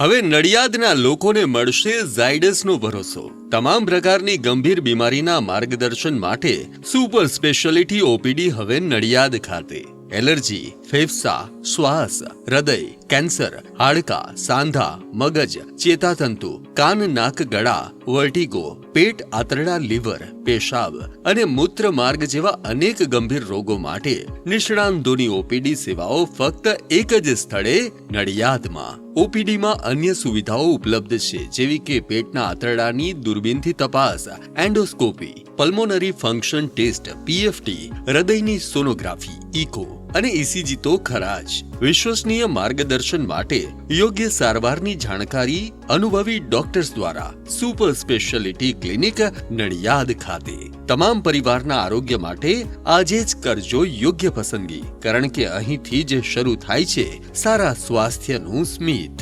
હવે નડિયાદના લોકોને મળશે ઝાયડસનો ભરોસો. તમામ પ્રકારની ગંભીર બીમારીના માર્ગદર્શન માટે સુપર સ્પેશિયાલિટી ઓપીડી હવે નડિયાદ ખાતે. એલર્જી, ફેફસા, શ્વાસ, હૃદય, કેન્સર, હાડકા, સાંધા, મગજ, ચેતાતંતુ કાન, નાક, ગળા, વર્ટિગો, પેટ, આંતરડા, લીવર, પેશાબ અને મૂત્ર માર્ગ જેવા અનેક ગંભીર રોગો માટે નિષ્ણાંતોની ઓપીડી સેવાઓ ફક્ત એક જ સ્થળે નડિયાદમાં. ઓપીડીમાં અન્ય સુવિધાઓ ઉપલબ્ધ છે, જેવી કે પેટના આંતરડાની દૂરબીનથી તપાસ, endoscopy, pulmonary function test, PFT, હૃદયની સોનોગ્રાફી, ઇકો. અને ઇસીજી તો ખરા જ. વિશ્વસનીય માર્ગદર્શન માટે યોગ્ય સારવારની જાણકારી અનુભવી ડોક્ટર્સ દ્વારા સુપર સ્પેશિયાલિટી ક્લિનિક નડિયાદ ખાતે. તમામ પરિવારના આરોગ્ય માટે આજે જ કરજો યોગ્ય પસંદગી. કારણ કે અહીંથી જ શરૂ થાય છે સારા સ્વાસ્થ્યનું સ્મિત.